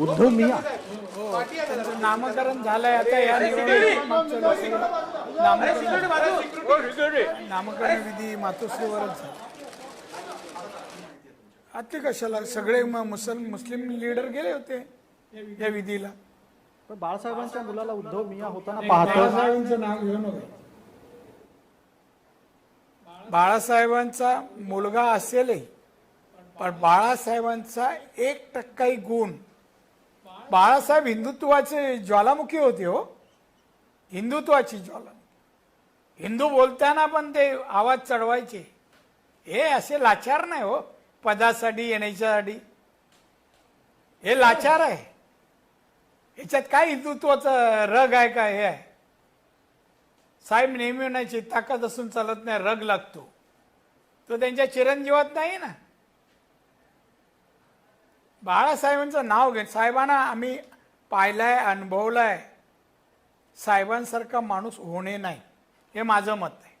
उद्धव मिया. त्यांचं नामकरण झालंय आता या निवडणुकीत. लोकसभेत नामकरण विधी मातोश्रीवरच झाला. आता कशाला सगळे म- मुसल मुस्लिम लीडर गेले होते या विधीला. पण बाळासाहेबांच्या मुलाला उद्धव मिया होताना पाहतो बाळासाहेबांचं नाव घेऊ नका बाळासाहेबांचा मुलगा असेलही पण बाळासाहेबांचा एक टक्काही गुण बाळासाहेब हिंदुत्वाचे ज्वालामुखी होते हो. हिंदुत्वाची ज्वालामुखी. हिंदू बोलताना पण ते आवाज चढवायचे. हे असे लाचार नाही हो पदासाठी येण्याच्यासाठी. हे लाचार आहे. याच्यात काय हिंदुत्वाचं रग आहे का हे आहे? साहेब नेहमी म्हणायचे ताकद असून चालत नाही रग लागतो. तो त्यांच्या चिरंजीवात नाही ना? बाळासाहेबांचं नाव घे साहेबांना आम्ही पाहिलाय अनुभवलाय. साहेबांसारखा माणूस होणे नाही. हे माझं मत आहे.